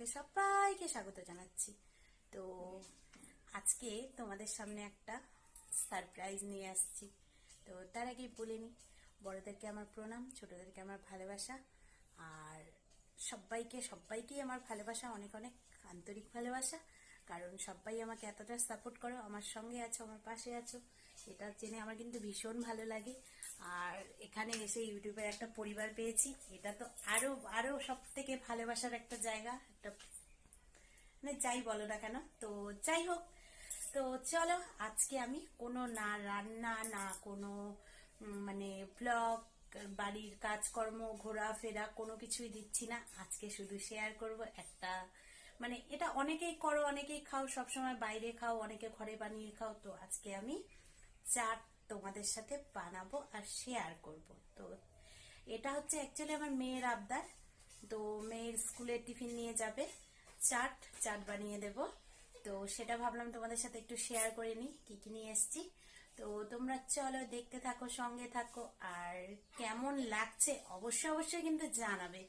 ব্লগে সবাইকে স্বাগত জানাচ্ছি। তো আজকে তোমাদের সামনে একটা সারপ্রাইজ নিয়ে আসছি। তো তার আগেই বলে নিই বড়দেরকে আমার প্রণাম, ছোটোদেরকে আমার ভালোবাসা, আর সবাইকে, সবাইকেই আমার ভালোবাসা, অনেক অনেক আন্তরিক ভালোবাসা, কারণ সবাই আমাকে এতটা সাপোর্ট করো, আমার সঙ্গে আছো, আমার পাশে আছো। এটা জেনে আমার কিন্তু ভীষণ ভালো লাগে। আর এখানে এসে ইউটিউবের একটা পরিবার পেয়েছি। এটা তো আরও আরও সব থেকে ভালোবাসার একটা জায়গা। একটা মানে যাই বলো না কেন, তো যাই হোক। তো চলো, আজকে আমি কোনো না রান্না, না কোনো মানে ব্লগ বাড়ির কাজকর্ম, ঘোরাফেরা কোনো কিছুই দিচ্ছি না। আজকে শুধু শেয়ার করব একটা মানে এটা অনেকেই করো, অনেকেই খাও, সবসময় বাইরে খাও, অনেকে ঘরে বানিয়ে খাও। তো আজকে আমি চাট তোমাদের সাথে বানাবো আর শেয়ার করব। তো এটা হচ্ছে অ্যাকচুয়ালি আমার মেয়ের আবদার। তো মেয়ের স্কুলে টিফিন নিয়ে যাবে। চাট চাট বানিয়ে দেব। তো সেটা ভাবলাম তোমাদের সাথে একটু শেয়ার করে নিই, কি কি নিয়ে এসেছি। তো তোমরা চলো দেখতে থাকো, সঙ্গে থাকো। আর কেমন লাগছে অবশ্যই অবশ্যই কিন্তু জানাবে।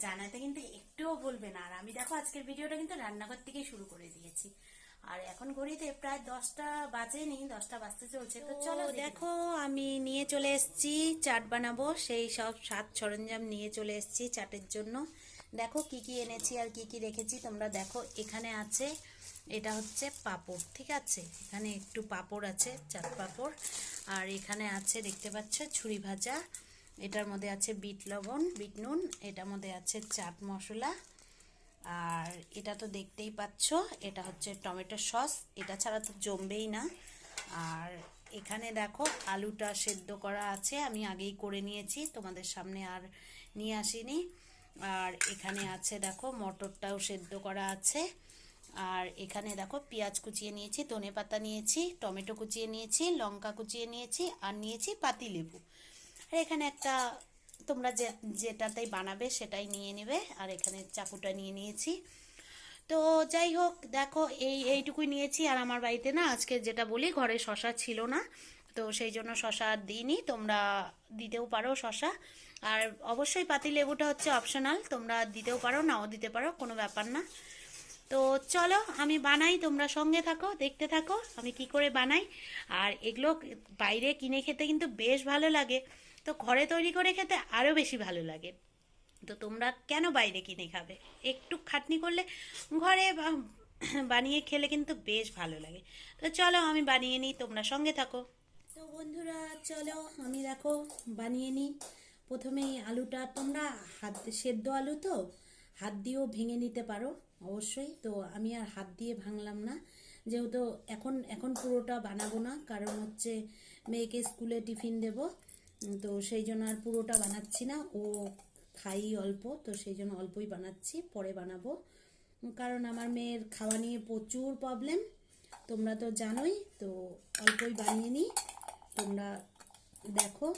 জানাতে কিন্তু একটুও বলবে না। আর আমি দেখো আজকের ভিডিওটা কিন্তু রান্নাঘর থেকেই শুরু করে দিয়েছি। আর এখন ঘড়িতে প্রায় দশটা বাজেনি দশটা বাজতে চলছে। তো চলো দেখো। আমি নিয়ে চলে এসেছি চাট বানাবো সেই সব সাত সরঞ্জাম নিয়ে চলে এসেছি চাটের জন্য। দেখো কি কি এনেছি আর কি কি রেখেছি তোমরা দেখো এখানে আছে এটা হচ্ছে পাপড় ঠিক আছে? এখানে একটু পাপড় আছে চাট পাপড়। আর এখানে আছে দেখতে পাচ্ছ ছুরি ভাজা। এটার মধ্যে আছে বিট লবণ বিট নুন এটার মধ্যে আছে চাট মশলা। আর এটা তো দেখতেই পাচ্ছ, এটা হচ্ছে টমেটো সস, এটা ছাড়া তো জমবেই না। আর এখানে দেখো আলুটা সেদ্ধ করা আছে, আমি আগেই করে নিয়েছি, তোমাদের সামনে আর নিয়ে আসিনি। আর এখানে আছে দেখো মটরটাও সেদ্ধ করা আছে। আর এখানে দেখো পেঁয়াজ কুচিয়ে নিয়েছি, ধনে পাতা নিয়েছি, টমেটো কুচিয়ে নিয়েছি, লঙ্কা কুচিয়ে নিয়েছি, আর নিয়েছি পাতিলেবু। আর এখানে একটা তোমরা যে, যেটাতেই বানাবে সেটাই নিয়ে নেবে। আর এখানে চাকুটা নিয়ে নিয়েছি। তো যাই হোক, দেখো এই, এইটুকুই নিয়েছি। আর আমার বাড়িতে না, আজকে যেটা বলি, ঘরে শশা ছিল না। তো সেই জন্য শশা দিইনি। তোমরা দিতেও পারো শশা। আর অবশ্যই পাতি লেবুটা হচ্ছে অপশনাল তোমরা দিতেও পারো, নাও দিতে পারো, কোনো ব্যাপার না। তো চলো, আমি বানাই, তোমরা সঙ্গে থাকো, দেখতে থাকো, আমি কি করে বানাই। আর এগুলো বাইরে কিনে খেতে কিন্তু বেশ ভালো লাগে। তো ঘরে তৈরি করে খেতে আরও বেশি ভালো লাগে। তো তোমরা কেন বাইরে কিনে খাবে? একটু খাটনি করলে ঘরে বানিয়ে খেলে কিন্তু বেশ ভালো লাগে। তো চলো আমি বানিয়ে নিই, তোমরা সঙ্গে থাকো। তো বন্ধুরা, চলো আমি দেখো, বানিয়ে নিই। প্রথমেই আলুটা, তোমরা হাত সেদ্ধ আলু তো? হাত দিয়েও ভেঙে নিতে পারো, অবশ্যই। তো আমি আর হাত দিয়ে ভাঙলাম না। যেহেতু এখন এখন পুরোটা বানাবো না, কারণ হচ্ছে মেয়েকে স্কুলে টিফিন দেব। তো সেই জন্য আর পুরোটা বানাচ্ছি না। ও খাই অল্প, তো সেই জন্য অল্পই বানাচ্ছি, পরে বানাবো। কারণ আমার মেয়ের খাওয়া নিয়ে প্রচুর প্রবলেম তোমরা তো জানোই, তো অল্পই বানিয়ে নিই। তোমরা দেখো,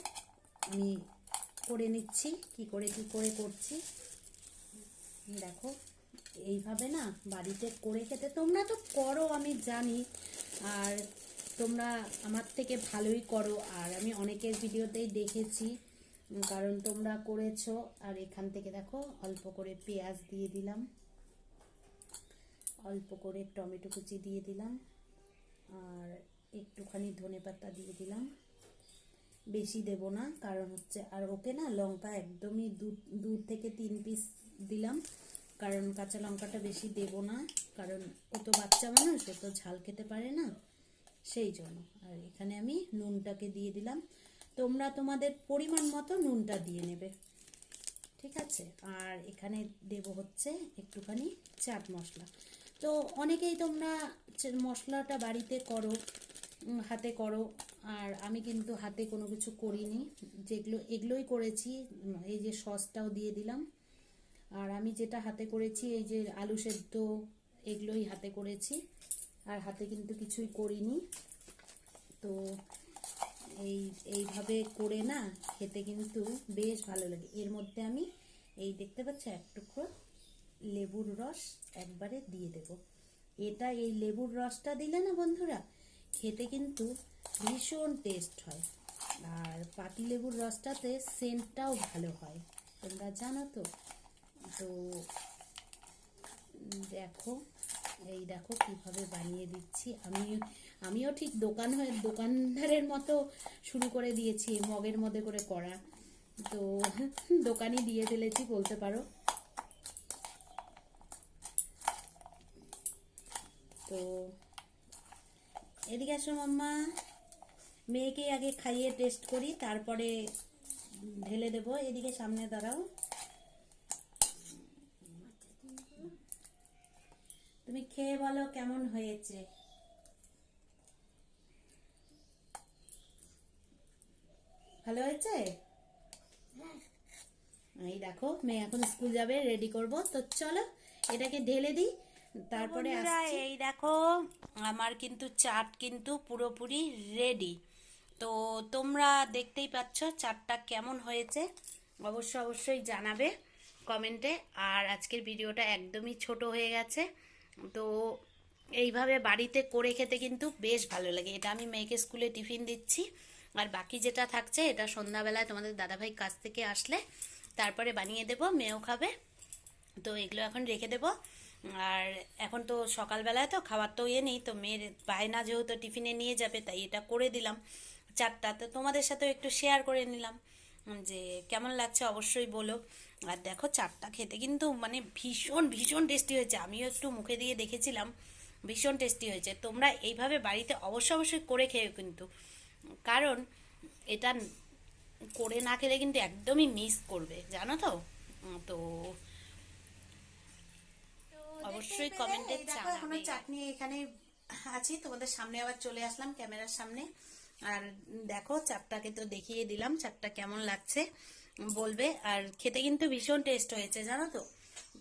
আমি করে নিচ্ছি, কি করে কি করে করছি। দেখো, এইভাবে না বাড়িতে করে খেতে তোমরা তো করো, আমি জানি। আর তোমরা আমার থেকে ভালোই করো, আর আমি অনেকের ভিডিওতেই দেখেছি। কারণ তোমরা করেছ, আর এখান থেকে দেখো, অল্প করে পেঁয়াজ দিয়ে দিলাম। অল্প করে টমেটো কুচি দিয়ে দিলাম, আর একটুখানি ধনে পাতা দিয়ে দিলাম। বেশি দেব না, কারণ হচ্ছে, আর ওকে না লঙ্কা একদমই দু দু থেকে তিন পিস দিলাম, কারণ কাঁচা লঙ্কাটা বেশি দেব না, কারণ ও তো বাচ্চা মানুষ, ও তো ঝাল খেতে পারে না। সেই জন্য। আর এখানে আমি নুনটাকে দিয়ে দিলাম। তোমরা তোমাদের পরিমাণ মতো নুনটা দিয়ে নেবে। ঠিক আছে? আর এখানে দেব হচ্ছে একটুখানি চাট মশলা। তো অনেকেই তোমরা মশলাটা বাড়িতে করো হাতে করো। আর আমি কিন্তু হাতে কোনো কিছু করিনি। যেগুলো, এগুলোই করেছি। এই যে সসটাও দিয়ে দিলাম। আর আমি যেটা হাতে করেছি, এই যে আলু সেদ্ধ, এগুলোই হাতে করেছি। আর হাতে কিন্তু কিছুই করিনি। তো এই, এইভাবে করে না খেতে কিন্তু বেশ ভালো লাগে। এর মধ্যে আমি এই দেখতে পাচ্ছ এক লেবুর রস একবারে দিয়ে দেব। এটা এই লেবুর রসটা দিলে না বন্ধুরা, খেতে কিন্তু ভীষণ টেস্ট হয়। আর পাতি লেবুর রসটাতে সেন্টটাও ভালো হয়। তোমরা জানো তো? তো দেখো। এই দেখো কীভাবে বানিয়ে দিচ্ছি। আমি আমিও ঠিক দোকান হয়ে, দোকানদারের মতো শুরু করে দিয়েছি, মগের মধ্যে করে করা। তো দোকানই দিয়ে ফেলেছি, বলতে পারো। তো এদিকে আসো মাম্মা। মেয়েকে আগে খাইয়ে টেস্ট করি, তারপরে ঢেলে দেবো। এদিকে সামনে দাঁড়াও। তুমি খেয়ে বলো কেমন হয়েছে। ভালো হয়েছে? এই দেখো মেয়ে এখন স্কুল যাবে রেডি করব। তো চলো এটাকে ঢেলে দিই তারপরে এই দেখো আমার কিন্তু চাট কিন্তু পুরোপুরি রেডি তো তোমরা দেখতেই পাচ্ছ চাটটা কেমন হয়েছে। অবশ্য অবশ্যই জানাবে কমেন্টে। আর আজকের ভিডিওটা একদমই ছোট হয়ে গেছে। তো এইভাবে বাড়িতে করে খেতে কিন্তু বেশ ভালো লাগে। এটা আমি মেয়েকে স্কুলে টিফিন দিচ্ছি। আর বাকি যেটা থাকছে, এটা সন্ধ্যাবেলায় তোমাদের দাদাভাই কাছ থেকে আসলে তারপরে বানিয়ে দেব, মেয়েও খাবে। তো এগুলো এখন রেখে দেব। আর এখন তো সকালবেলায় তো খাবার তো ইয়ে নেই, তো মেয়ের বায়না যেহেতু টিফিনে নিয়ে যাবে, তাই এটা করে দিলাম চারটা। তো তোমাদের সাথেও একটু শেয়ার করে নিলাম। যে কেমন লাগছে অবশ্যই বলো। আর দেখো চারটা খেতে কিন্তু মানে ভীষণ ভীষণ টেস্টি হয়েছে। আমিও একটু মুখে দিয়ে দেখেছিলাম ভীষণ টেস্টি হয়েছে। তোমরা এইভাবে বাড়িতে অবশ্যই অবশ্যই করে খেয়ে কিন্তু। কারণ এটা করে না খেলে কিন্তু একদমই মিস করবে। জানো তো? তো অবশ্যই কমেন্টে এখনও চাটনি এখানে আছি। তোমাদের সামনে আবার চলে আসলাম ক্যামেরার সামনে। আর দেখো চাপটাকে তো দেখিয়ে দিলাম চাপটা কেমন লাগছে। বলবে আর খেতে কিন্তু ভীষণ টেস্ট হয়েছে জানো তো?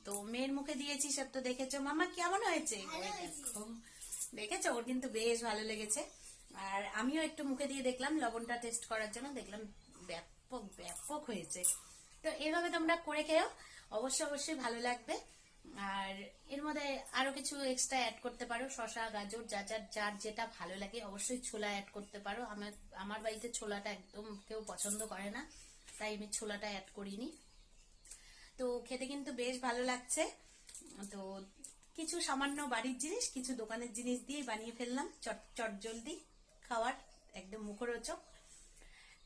তো মেয়ের মুখে দিয়েছি সব তো দেখেছ। মামা কেমন হয়েছে? দেখেছ? ওর কিন্তু বেশ ভালো লেগেছে। আর আমিও একটু মুখে দিয়ে দেখলাম লবণটা টেস্ট করার জন্য দেখলাম ব্যাপক ব্যাপক হয়েছে। তো এইভাবে তোমরা করে খেও অবশ্যই অবশ্যই ভালো লাগবে। আর এর মধ্যে আরও কিছু এক্সট্রা অ্যাড করতে পারো শসা গাজর যা যার যার যেটা ভালো লাগে অবশ্যই ছোলা অ্যাড করতে পারো। আমার আমার বাড়িতে ছোলাটা একদম কেউ পছন্দ করে না। তাই আমি ছোলাটা অ্যাড করিনি। তো খেতে কিন্তু বেশ ভালো লাগছে। তো কিছু সামান্য বাড়ির জিনিস, কিছু দোকানের জিনিস দিয়ে বানিয়ে ফেললাম। চট চট জলদি খাওয়ার একদম মুখরোচক।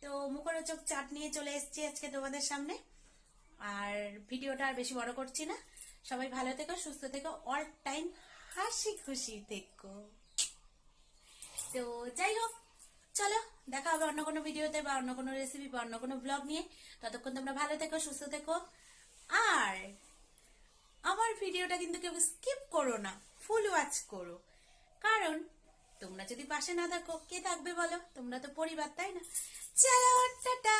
তো মুখরোচক চাট নিয়ে চলে এসেছি আজকে তোমাদের সামনে। আর ভিডিওটা আর বেশি বড় করছি না। সবাই ভালো থেকো, সুস্থ থেকো অল টাইম হাসি খুশি থেকো। তো যাই হোক চলো, দেখা হবে অন্য কোনো ভিডিওতে বা অন্য কোনো রেসিপি বা অন্য কোনো ব্লগ নিয়ে। ততক্ষণ তোমরা ভালো থেকো, সুস্থ থেকো। আর আমার ভিডিওটা কিন্তু কেউ স্কিপ করো না ফুল ওয়াচ করো। কারণ তোমরা যদি পাশে না থাকো, কে থাকবে বলো? তোমরা তো পরিবার, তাই না? চলো, টাটা!